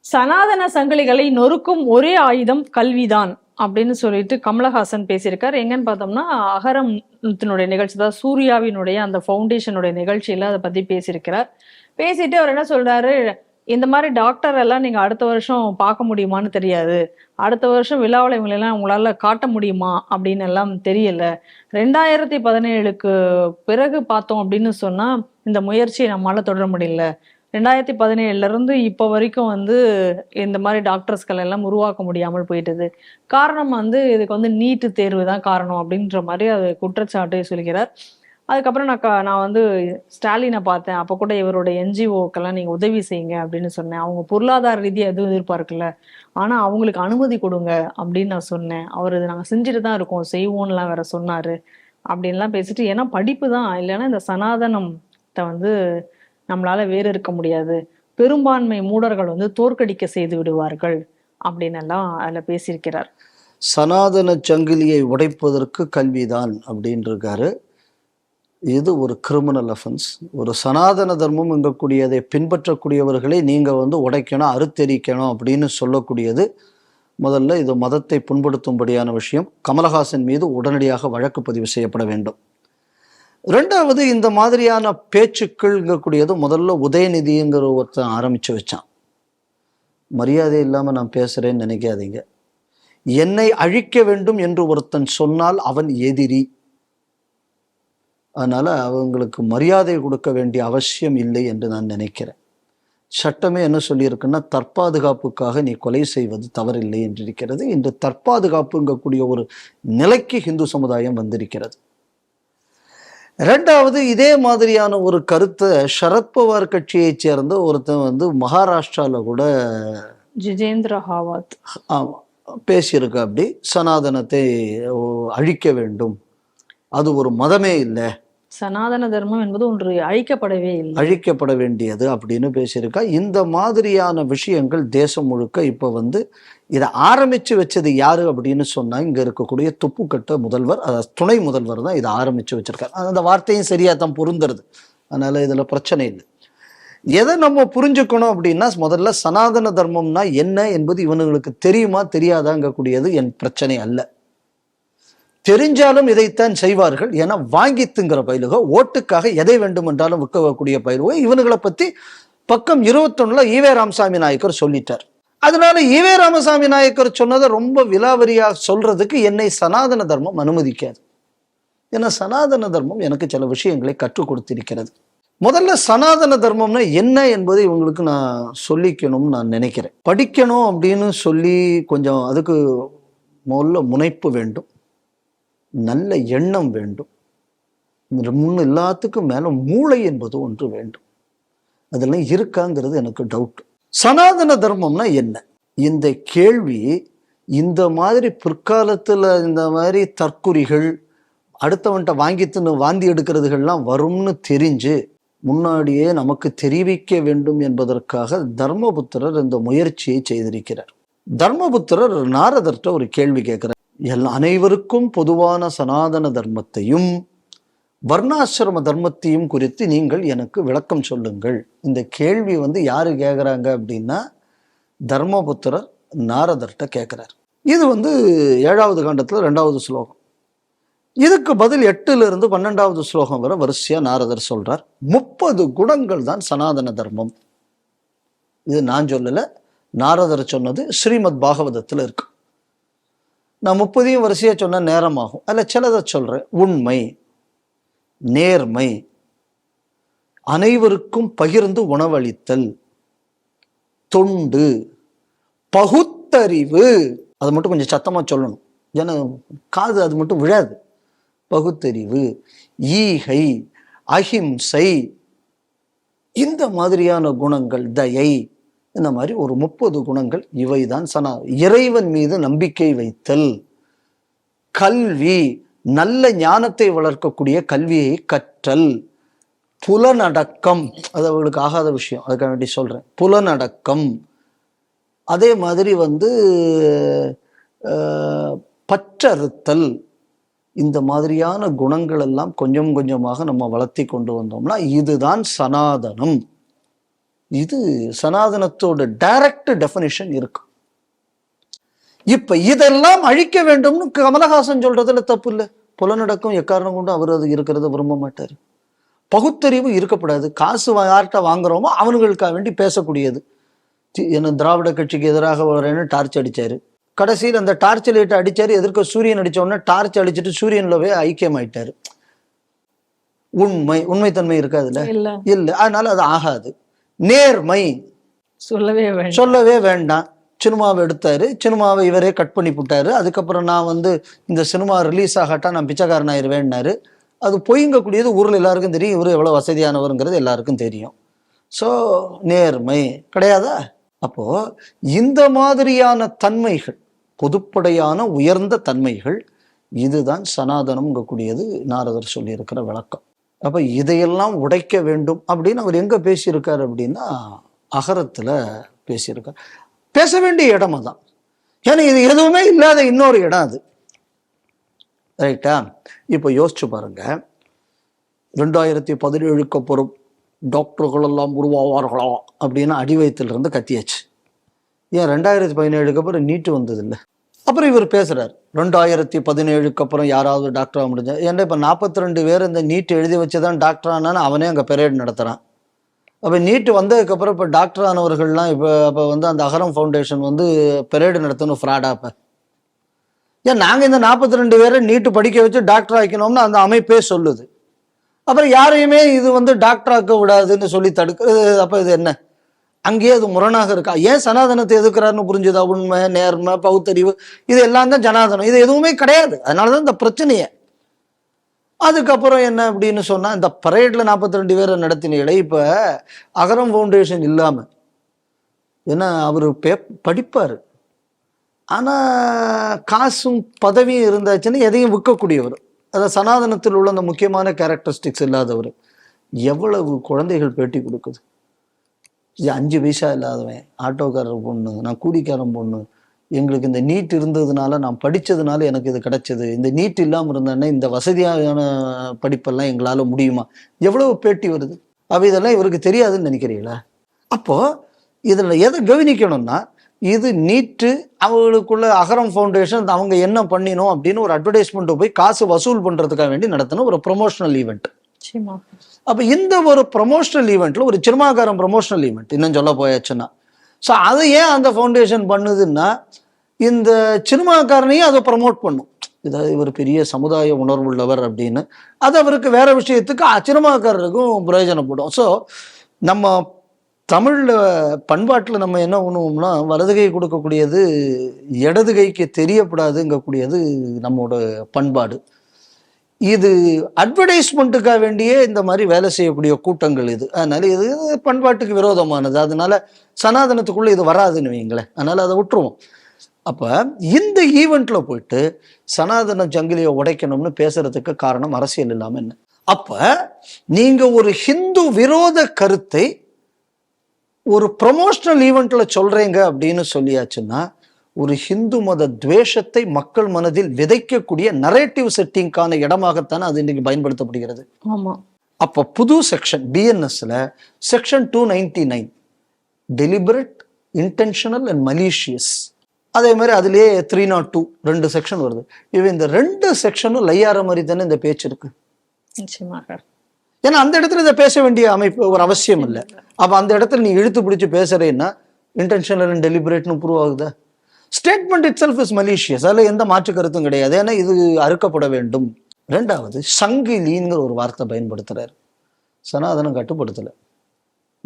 சனாதன சங்கிலிகளை நொறுக்கும் ஒரே ஆயுதம் கல்விதான் அப்படின்னு சொல்லிட்டு கமலஹாசன் பேசியிருக்கார். எங்கன்னு பார்த்தோம்னா அகரத்தினுடைய நிகழ்ச்சி தான் சூர்யாவினுடைய அந்த ஃபவுண்டேஷனுடைய நிகழ்ச்சியில அதை பத்தி பேசியிருக்கிறார். பேசிட்டு அவர் என்ன சொல்றாரு இந்த மாதிரி டாக்டர் எல்லாம் நீங்க அடுத்த வருஷம் பார்க்க முடியுமான்னு தெரியாது. அடுத்த வருஷம் விழாவளைவுகளை இவங்களெல்லாம் உங்களால காட்ட முடியுமா அப்படின்னு எல்லாம் தெரியல. ரெண்டாயிரத்தி பதினேழுக்கு பிறகு பார்த்தோம் அப்படின்னு சொன்னா இந்த முயற்சியை நம்மளால தொடர முடியல. ரெண்டாயிரத்தி பதினேழுலேருந்து இப்போ வரைக்கும் வந்து இந்த மாதிரி டாக்டர்ஸ்கள் எல்லாம் உருவாக்க முடியாமல் போயிட்டது. காரணம் வந்து இதுக்கு வந்து நீட்டு தேர்வு தான் காரணம் அப்படின்ற மாதிரி அது குற்றச்சாட்டு சொல்கிறார். அதுக்கப்புறம் நான் க- நான் வந்து ஸ்டாலினை பார்த்தேன். அப்போ கூட இவரோட என்ஜிஓக்கெல்லாம் நீங்கள் உதவி செய்யுங்க அப்படின்னு சொன்னேன். அவங்க பொருளாதார ரீதியாக எதுவும் எதிர்பார்க்கல. ஆனால் அவங்களுக்கு அனுமதி கொடுங்க அப்படின்னு நான் சொன்னேன். அவர் இது நாங்கள் செஞ்சுட்டு தான் இருக்கோம். செய்வோம்லாம் வேற சொன்னார். அப்படின்லாம் பேசிட்டு ஏன்னா படிப்பு தான். இல்லைன்னா இந்த சனாதனத்தை வந்து நம்மளால வேறு இருக்க முடியாது. பெரும்பான்மை மூடர்கள் வந்து தோற்கடிக்க செய்து விடுவார்கள் அப்படின்னு எல்லாம் அதில் பேசியிருக்கிறார். சனாதன சங்கிலியை உடைப்பதற்கு கல்விதான் அப்படின்னு இருக்காரு இது ஒரு கிரிமினல் அஃபென்ஸ் ஒரு சனாதன தர்மம் எங்கக்கூடியதை பின்பற்றக்கூடியவர்களை நீங்கள் வந்து உடைக்கணும் அறுத்தெரிக்கணும் அப்படின்னு சொல்லக்கூடியது முதல்ல இது மதத்தை புண்படுத்தும்படியான விஷயம். கமலஹாசன் மீது உடனடியாக வழக்கு பதிவு செய்யப்பட வேண்டும். ரெண்டாவது இந்த மாதிரியான பேச்சுக்கள்ங்கக்கூடியது முதல்ல உதயநிதிங்கிற ஒருத்தன் ஆரம்பித்து வச்சான். மரியாதை இல்லாமல் நான் பேசுகிறேன்னு நினைக்காதீங்க. என்னை அழிக்க வேண்டும் என்று ஒருத்தன் சொன்னால் அவன் எதிரி. அதனால் அவங்களுக்கு மரியாதை கொடுக்க வேண்டிய அவசியம் இல்லை என்று நான் நினைக்கிறேன். சட்டமே என்ன சொல்லியிருக்குன்னா தற்பாதுகாப்புக்காக நீ கொலை செய்வது தவறில்லை என்றிருக்கிறது. இன்று தற்பாதுகாப்புங்கக்கூடிய ஒரு நிலைக்கு இந்து சமுதாயம் வந்திருக்கிறது. ரெண்டாவது இதே மாதிரியான ஒரு கருத்தை சரத்பவார் கட்சியைச் சேர்ந்த ஒருத்தன் வந்து மகாராஷ்டிரால கூட ஜிஜேந்திர ஹாவாத். ஆமா, பேசியிருக்க அப்படி சனாதனத்தை அழிக்க வேண்டும். அது ஒரு மதமே இல்லை. சனாதன தர்மம் என்பது ஒன்று அழிக்கப்படவே இல்லை. அழிக்கப்பட வேண்டியது அப்படின்னு பேசியிருக்கா. இந்த மாதிரியான விஷயங்கள் தேசம் முழுக்க இப்போ வந்து இதை ஆரம்பிச்சு வச்சது யாரு அப்படின்னு சொன்னால் இங்கே இருக்கக்கூடிய துப்புக்கட்ட முதல்வர் அதாவது துணை முதல்வர் தான் இதை ஆரம்பிச்சு வச்சுருக்கார். அந்த வார்த்தையும் சரியாக தான் பொருந்துறது. அதனால் இதில் பிரச்சனை இல்லை. எதை நம்ம புரிஞ்சுக்கணும் அப்படின்னா முதல்ல சனாதன தர்மம்னா என்ன என்பது இவனுங்களுக்கு தெரியுமா தெரியாதாங்கக்கூடியது என் பிரச்சனை அல்ல. தெரிஞ்சாலும் இதைத்தான் செய்வார்கள் ஏன்னா வாங்கித்துங்கிற பயிலுகோ ஓட்டுக்காக எதை வேண்டுமென்றாலும் விற்கக்கூடிய பயிலுகோ. இவனுங்களை பத்தி பக்கம் இருபத்தொன்னுல ஈவே ராமசாமி நாயக்கர் சொல்லிட்டார். அதனால ஈவே ராமசாமி நாயக்கர் சொன்னதை ரொம்ப விலாவரியா சொல்றதுக்கு என்னை சனாதன தர்மம் அனுமதிக்காது. ஏன்னா சனாதன தர்மம் எனக்கு சில விஷயங்களை கற்றுக் கொடுத்திருக்கிறது. முதல்ல சனாதன தர்மம்னா என்ன என்பதை இவங்களுக்கு நான் சொல்லிக்கணும்னு நான் நினைக்கிறேன். படிக்கணும் அப்படின்னு சொல்லி கொஞ்சம் அதுக்கு முதல்ல முனைப்பு வேண்டும். நல்ல எண்ணம் வேண்டும். முன் முன்னு எல்லாத்துக்கும் மேல மூளை என்பது ஒன்று வேண்டும். அதெல்லாம் இருக்காங்கிறது எனக்கு டவுட் சனாதன தர்மம்னா என்ன? இந்த கேள்வி இந்த மாதிரி பிற்காலத்துல இந்த மாதிரி தற்குறிகள் அடுத்தவன்ட்ட வாங்கி தின்னு வாந்தி எடுக்கிறதுகள்லாம் வரும்னு தெரிஞ்சு முன்னாடியே நமக்கு தெரிவிக்க வேண்டும் என்பதற்காக தர்மபுத்திரர் இந்த முயற்சியை செய்திருக்கிறார். தர்மபுத்திரர் நாரதர்கிட்ட ஒரு கேள்வி கேட்கிறார். எல்லா அனைவருக்கும் பொதுவான சனாதன தர்மத்தையும் வர்ணாசிரம தர்மத்தையும் குறித்து நீங்கள் எனக்கு விளக்கம் சொல்லுங்கள். இந்த கேள்வி வந்து யாரு கேட்குறாங்க அப்படின்னா தர்மபுத்திரர் நாரதர்கிட்ட கேட்குறார் இது வந்து ஏழாவது காண்டத்தில் ரெண்டாவது ஸ்லோகம். இதுக்கு பதில் எட்டுலேருந்து பன்னெண்டாவது ஸ்லோகம் வரை வரிசையாக நாரதர் சொல்கிறார் முப்பது குணங்கள் தான் சனாதன தர்மம். இது நான் சொல்லலை நாரதர் சொன்னது ஸ்ரீமத் பாகவதத்தில் இருக்கு. நான் முப்பதையும் வரிசையாக சொன்னால் நேரமாகும். அதில் சிலதை சொல்கிறேன் உண்மை நேர்மை அனைவருக்கும் பகிர்ந்து உணவளித்தல் தொண்டு பகுத்தறிவு. அது மட்டும் கொஞ்சம் சத்தமாக சொல்லணும். ஏன்னா காது அது மட்டும் விழாது. பகுத்தறிவு ஈகை அஹிம்சை இந்த மாதிரியான குணங்கள் தயை இந்த மாதிரி ஒரு முப்பது குணங்கள் இவைதான். சனா இறைவன் மீது நம்பிக்கை வைத்தல். கல்வி நல்ல ஞானத்தை வளர்க்கக்கூடிய கல்வியை கற்றல். புலனடக்கம் அது அவளுக்கு ஆகாத விஷயம் அதுக்காக வேண்டி சொல்கிறேன் புலனடக்கம். அதே மாதிரி வந்து பற்றறுத்தல். இந்த மாதிரியான குணங்கள் எல்லாம் கொஞ்சம் கொஞ்சமாக நம்ம வளர்த்தி கொண்டு வந்தோம்னா இதுதான் சனாதனம். இது சனாதனத்தோட டைரக்ட் டெஃபினிஷன் இருக்கு. இப்ப இதெல்லாம் அழிக்க வேண்டும்னு கமலஹாசன் சொல்றதுல தப்பு இல்லை. புலனடக்கம் எக்காரணம் கொண்டு அவர் அது இருக்கிறத விரும்ப மாட்டார். பகுத்தறிவு இருக்கப்படாது காசு யார்கிட்ட வாங்குறோமோ அவனுங்களுக்காக வேண்டி பேசக்கூடியது. என்ன திராவிட கட்சிக்கு எதிராக வரேன்னு டார்ச் அடிச்சாரு. கடைசியில் அந்த டார்ச் லைட் அடிச்சாரு எதிர்க்க சூரியன் அடிச்ச உடனே டார்ச் அடிச்சிட்டு சூரியன்ல போய் ஐக்கியமாயிட்டாரு உண்மை உண்மைத்தன்மை இருக்காதுல்ல? இல்லை. அதனால அது ஆகாது. நேர்மை. சொல்லவே வேண்டாம். சொல்லவே வேண்டாம். சினிமாவை எடுத்தாரு. சினிமாவை இவரே கட் பண்ணி போட்டாரு. அதுக்கப்புறம் நான் வந்து இந்த சினிமா ரிலீஸ் ஆகட்டா நான் பிச்சைக்காரன் ஆயிருவேன்னாரு. அது பொய்ங்கக்கூடியது ஊரில் எல்லாருக்கும் தெரியும். இவர் எவ்வளோ வசதியானவருங்கிறது எல்லாருக்கும் தெரியும். ஸோ நேர்மை. கிடையாதா? அப்போ இந்த மாதிரியான தன்மைகள் பொதுப்படையான உயர்ந்த தன்மைகள் இதுதான் சனாதனம்ங்கக்கூடியது நாரதர் சொல்லியிருக்கிற விளக்கம். அப்போ இதையெல்லாம் உடைக்க வேண்டும் அப்படின்னு அவர் எங்கே பேசியிருக்காரு அப்படின்னா அகரத்தில் பேசியிருக்கார். பேச வேண்டிய இடம் அதான். ஏன்னா இது எதுவுமே இல்லாத இன்னொரு இடம் அது. ரைட்டா இப்போ யோசிச்சு பாருங்க. ரெண்டாயிரத்தி பதினேழுக்கு அப்புறம் டாக்டர்கள் எல்லாம் உருவாவார்களா அப்படின்னு அடிவயத்திலிருந்து கத்தியாச்சு. ஏன் ரெண்டாயிரத்தி பதினேழுக்கு அப்புறம் நீட்டு வந்தது இல்லை அப்புறம் இவர் பேசுகிறார் ரெண்டாயிரத்தி பதினேழுக்கு அப்புறம் யாராவது டாக்டராக முடிஞ்சா ஏன்னா இப்போ நாற்பத்தி ரெண்டு பேர் இந்த நீட் எழுதி வச்சு தான் டாக்டர் ஆனான்னு அவனே அங்கே பெரேட் நடத்துகிறான் அப்போ நீட்டு வந்ததுக்கப்புறம் இப்போ டாக்டர் ஆனவர்கள்லாம் இப்போ அப்போ வந்து அந்த அகரம் ஃபவுண்டேஷன் வந்து பெரேடு நடத்தணும் ஃப்ராடா இப்போ. ஏன் நாங்கள் இந்த நாற்பத்தி ரெண்டு பேரை நீட்டு படிக்க வச்சு டாக்டர் ஆக்கணும்னு அந்த அமைப்பே சொல்லுது. அப்புறம் யாரையுமே இது வந்து டாக்டர் ஆக்க விடாதுன்னு சொல்லி தடுக்க அப்போ இது என்ன? அங்கேயே அது முரணாக இருக்கா? ஏன் சனாதனத்தை எதுக்குறாருன்னு புரிஞ்சுதா? உண்மை நேர்மை பகுத்தறிவு இது எல்லாம் தான் ஜனாதனம். இது எதுவுமே கிடையாது. அதனால தான் இந்த பிரச்சனையே. அதுக்கப்புறம் என்ன அப்படின்னு சொன்னா இந்த பரேட்ல நாற்பத்தி ரெண்டு பேரை நடத்தினீங்களே இப்ப அகரம் ஃபவுண்டேஷன் இல்லாம. ஏன்னா அவர் பே படிப்பாரு. ஆனா காசும் பதவியும் இருந்தாச்சுன்னா எதையும் விற்கக்கூடியவர். அதாவது சனாதனத்தில் உள்ள அந்த முக்கியமான கேரக்டரிஸ்டிக்ஸ் இல்லாதவர். எவ்வளவு குழந்தைகள் பேட்டி கொடுக்குது? இது அஞ்சு பைசா இல்லாதவன் ஆட்டோக்காரர் பொண்ணு நான் கூலிக்காரன் பொண்ணு எங்களுக்கு இந்த நீட் இருந்ததுனால நான் படித்ததுனால எனக்கு இது கிடைச்சது. இந்த நீட் இல்லாமல் இருந்தேன்னா இந்த வசதியான படிப்பெல்லாம் எங்களால் முடியுமா? எவ்வளோ பேட்டி வருது? அப்போ இதெல்லாம் இவருக்கு தெரியாதுன்னு நினைக்கிறீங்களா? அப்போது இதில் எதை கவனிக்கணும்னா இது நீட்டு அவங்களுக்குள்ள அகரம் ஃபவுண்டேஷன் அவங்க என்ன பண்ணினோம் அப்படின்னு ஒரு அட்வர்டைஸ்மெண்ட்டை போய் காசு வசூல் பண்ணுறதுக்காக வேண்டி நடத்தின ஒரு ப்ரொமோஷனல் ஈவெண்ட் அப்போ இந்த ஒரு ப்ரொமோஷனல் ஈவெண்ட்டில் ஒரு சினிமாக்காரன் ப்ரொமோஷனல் ஈவெண்ட் இன்னும் சொல்ல போயாச்சுன்னா. ஸோ அதை ஏன் அந்த ஃபவுண்டேஷன் பண்ணுதுன்னா இந்த சினிமாக்காரனையும் அதை ப்ரமோட் பண்ணும். இதாவது இவர் பெரிய சமுதாய உணர்வுள்ளவர் அப்படின்னு. அது அவருக்கு வேற விஷயத்துக்கு சினிமாக்காரருக்கும் பிரயோஜனப்படும். ஸோ நம்ம தமிழில் பண்பாட்டில் நம்ம என்ன பண்ணுவோம்னா வலதுகை கொடுக்கக்கூடியது இடதுகைக்கு தெரியப்படாதுங்கக்கூடியது நம்மளோட பண்பாடு. இது அட்வர்டைஸ்மெண்ட்டுக்காக வேண்டியே இந்த மாதிரி வேலை செய்யக்கூடிய கூட்டங்கள் இது. அதனால இது பண்பாட்டுக்கு விரோதமானது. அதனால சனாதனத்துக்குள்ள இது வராதுன்னு வைங்களேன் அதனால அதை விட்டுருவோம். அப்ப இந்த ஈவெண்ட்ல போயிட்டு சனாதன ஜங்கிலியை உடைக்கணும்னு பேசுறதுக்கு காரணம் அரசியல் இல்லாம என்ன? அப்ப நீங்க ஒரு ஹிந்து விரோத கருத்தை ஒரு ப்ரொமோஷனல் ஈவெண்ட்ல சொல்றீங்க அப்படின்னு சொல்லியாச்சுன்னா ஒரு ஹிந்து மத துவேஷத்தை மக்கள் மனதில் விதைக்கக்கூடிய நரேட்டிவ் செட்டிங்கான இடமாகத்தான் அது இன்னைக்கு பயன்படுத்தப்படுகிறது. ஆமா. அப்போ புது section பிஎன்எஸ்ல section two ninety nine deliberate intentional and malicious அதே மாதிரி அதுலயே த்ரீ நாட் டூ ரெண்டு செக்ஷன் வருது. இவ இந்த ரெண்டு செக்ஷனும் லையாற மாதிரி தானே இந்த பேச்சு இருக்கு. நிச்சயமாக. ஏன்னா அந்த இடத்துல இதை பேச வேண்டிய அமைப்பு ஒரு அவசியம் இல்லை. அப்ப அந்த இடத்துல நீ இழுத்து பிடிச்சு பேசுறேன்னா இன்டென்ஷனல் அண்ட் டெலிபரேட்னு ப்ரூவ் ஆகுதா? Statement itself is malicious அதில் எந்த மாற்று கருத்தும் கிடையாது. ஏன்னா இது அறுக்கப்பட வேண்டும். ரெண்டாவது சங்கிலிங்கிற ஒரு வார்த்தை பயன்படுத்துறாரு. சனாதனம் கட்டுப்படுத்தலை.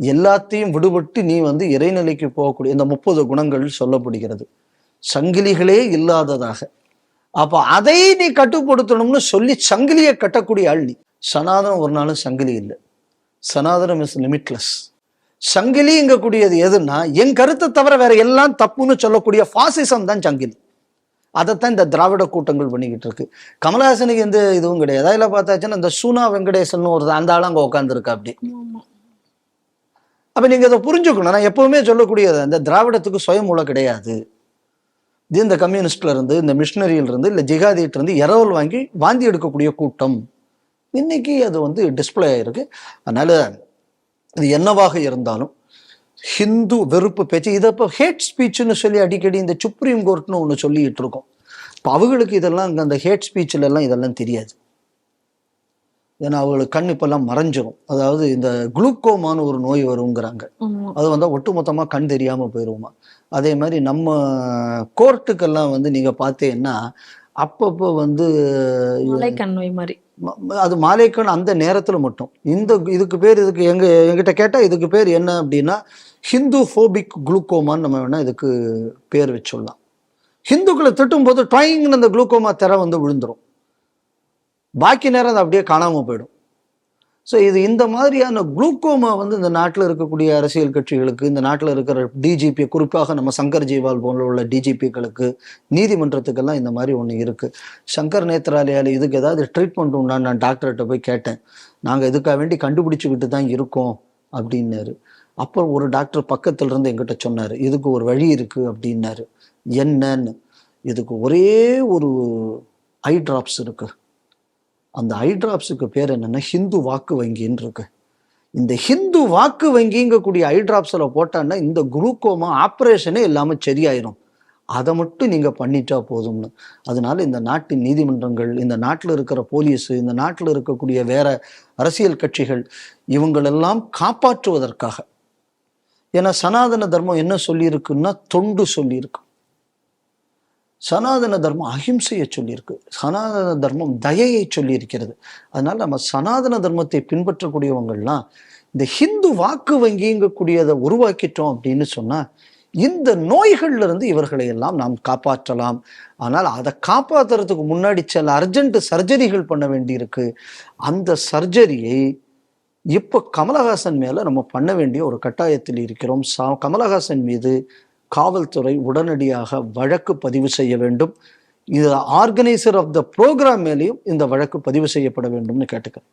எல்லாத்தையும் விடுபட்டு நீ வந்து இறைநிலைக்கு போகக்கூடிய இந்த முப்பது குணங்கள் சொல்லப்படுகிறது. சங்கிலிகளே இல்லாததாக. அப்போ அதை நீ கட்டுப்படுத்தணும்னு சொல்லி சங்கிலியை கட்டக்கூடிய ஆள் நீ. சனாதனம் ஒரு நாளும் சங்கிலி இல்லை. சனாதனம் இஸ் லிமிட்லெஸ் சங்கிலிங்கக்கூடியது எதுன்னா என் கருத்தை தவிர வேற எல்லாம் தப்புன்னு சொல்லக்கூடிய ஃபாசிசம் தான் சங்கிலி. அதைத்தான் இந்த திராவிட கூட்டங்கள் பண்ணிக்கிட்டு இருக்கு. கமலஹாசனுக்கு எந்த இதுவும் கிடையாது. அதில் பார்த்தாச்சுன்னா இந்த சூனா வெங்கடேசன் ஒரு அந்த ஆள் அங்கே உட்காந்துருக்கா அப்படி. அப்ப நீங்க இதை புரிஞ்சுக்கணும். நான் எப்பவுமே சொல்லக்கூடியது இந்த திராவிடத்துக்கு சுயமூல கிடையாது. இது இந்த கம்யூனிஸ்ட்ல இருந்து இந்த மிஷினரியில இருந்து இல்ல ஜிகாதிட்டு இருந்து இரவல் வாங்கி வாந்தி எடுக்கக்கூடிய கூட்டம். இன்னைக்கு அது வந்து டிஸ்ப்ளே ஆயிருக்கு. அதனால இது என்னவாக இருந்தாலும் ஹிந்து வெறுப்பு பேச்சு இதை இப்போ ஹேட் ஸ்பீச்னு சொல்லி அடிக்கடி இந்த சுப்ரீம் கோர்ட்னு ஒன்று சொல்லிட்டு இருக்கோம். இப்போ அவங்களுக்கு இதெல்லாம் அங்க அந்த ஹேட் ஸ்பீச்ல எல்லாம் இதெல்லாம் தெரியாது. ஏன்னா அவங்களுக்கு கண் இப்பெல்லாம் மறைஞ்சிரும். அதாவது இந்த குளுக்கோமான்னு ஒரு நோய் வருங்கிறாங்க. அது வந்தால் ஒட்டுமொத்தமாக கண் தெரியாமல் போயிடுவோமா அதே மாதிரி நம்ம கோர்ட்டுக்கெல்லாம் வந்து நீங்கள் பார்த்தீங்கன்னா அப்பப்போ வந்து மலைக்கண் நோய் மாதிரி. அது மாலைக்கண் அந்த நேரத்தில் மட்டும். இந்த இதுக்கு பேர் இதுக்கு எங்க எங்கிட்ட கேட்டால் இதுக்கு பேர் என்ன அப்படின்னா ஹிந்து ஃபோபிக் குளுக்கோமான்னு நம்ம வேணால் இதுக்கு பேர் வச்சுடலாம் ஹிந்துக்களை திட்டும்போது ட்ராயிங்னு அந்த குளுக்கோமா திரை வந்து விழுந்துரும். பாக்கி நேரம் அது அப்படியே காணாமல் போயிடும். ஸோ இது இந்த மாதிரியான குளுக்கோமா வந்து இந்த நாட்டில் இருக்கக்கூடிய அரசியல் கட்சிகளுக்கு இந்த நாட்டில் இருக்கிற டிஜிபி குறிப்பாக நம்ம சங்கர் ஜிவால் போன்ற உள்ள டிஜிபிகளுக்கு நீதிமன்றத்துக்கெல்லாம் இந்த மாதிரி ஒன்று இருக்குது சங்கர் நேத்ராலயால இதுக்கு ஏதாவது ட்ரீட்மெண்ட் உண்டான்னு நான் டாக்டர்கிட்ட போய் கேட்டேன். நாங்கள் இதுக்காக வேண்டி கண்டுபிடிச்சிக்கிட்டு தான் இருக்கோம் அப்படின்னாரு. அப்புறம் ஒரு டாக்டர் பக்கத்துல இருந்து எங்கிட்ட சொன்னார் இதுக்கு ஒரு வழி இருக்குது அப்படின்னாரு. என்னன்னு. இதுக்கு ஒரே ஒரு ஐ ட்ராப்ஸ் இருக்குது அந்த ஐட்ராப்ஸுக்கு பேர் என்னென்னா ஹிந்து வாக்கு வங்கின்னு இருக்கு. இந்த ஹிந்து வாக்கு வங்கிங்கக்கூடிய ஐட்ராப்ஸில் போட்டான்னா இந்த குளுக்கோமா ஆப்ரேஷனே இல்லாமல் சரியாயிரும். அதை மட்டும் நீங்கள் பண்ணிட்டா போதும்னு. அதனால இந்த நாட்டின் நீதிமன்றங்கள் இந்த நாட்டில் இருக்கிற போலீஸு இந்த நாட்டில் இருக்கக்கூடிய வேற அரசியல் கட்சிகள் இவங்களெல்லாம் காப்பாற்றுவதற்காக. ஏன்னா சனாதன தர்மம் என்ன சொல்லியிருக்குன்னா தொண்டு சொல்லியிருக்கு. சனாதன தர்மம் அஹிம்சையை சொல்லியிருக்கு. சனாதன தர்மம் தயையை சொல்லியிருக்கிறது. அதனால் நம்ம சனாதன தர்மத்தை பின்பற்றக்கூடியவங்கள்லாம் இந்த ஹிந்து வாக்கு வங்கிங்கக்கூடியதை உருவாக்கிட்டோம் அப்படின்னு சொன்னால் இந்த நோய்கள்லேருந்து இவர்களை எல்லாம் நாம் காப்பாற்றலாம். ஆனால் அதை காப்பாற்றுறதுக்கு முன்னாடி சில அர்ஜென்ட் சர்ஜரிகள் பண்ண வேண்டியிருக்கு. அந்த சர்ஜரியை இப்போ கமலஹாசன் மேலே நம்ம பண்ண வேண்டிய ஒரு கட்டாயத்தில் இருக்கிறோம். சா- கமலஹாசன் மீது காவல்துறை உடனடியாக வழக்கு பதிவு செய்ய வேண்டும். இது ஆர்கனைசர் ஆஃப் த ப்ரோக்ராம் மேலேயும் இந்த வழக்கு பதிவு செய்யப்பட வேண்டும்னு கேட்டுக்கிறேன்.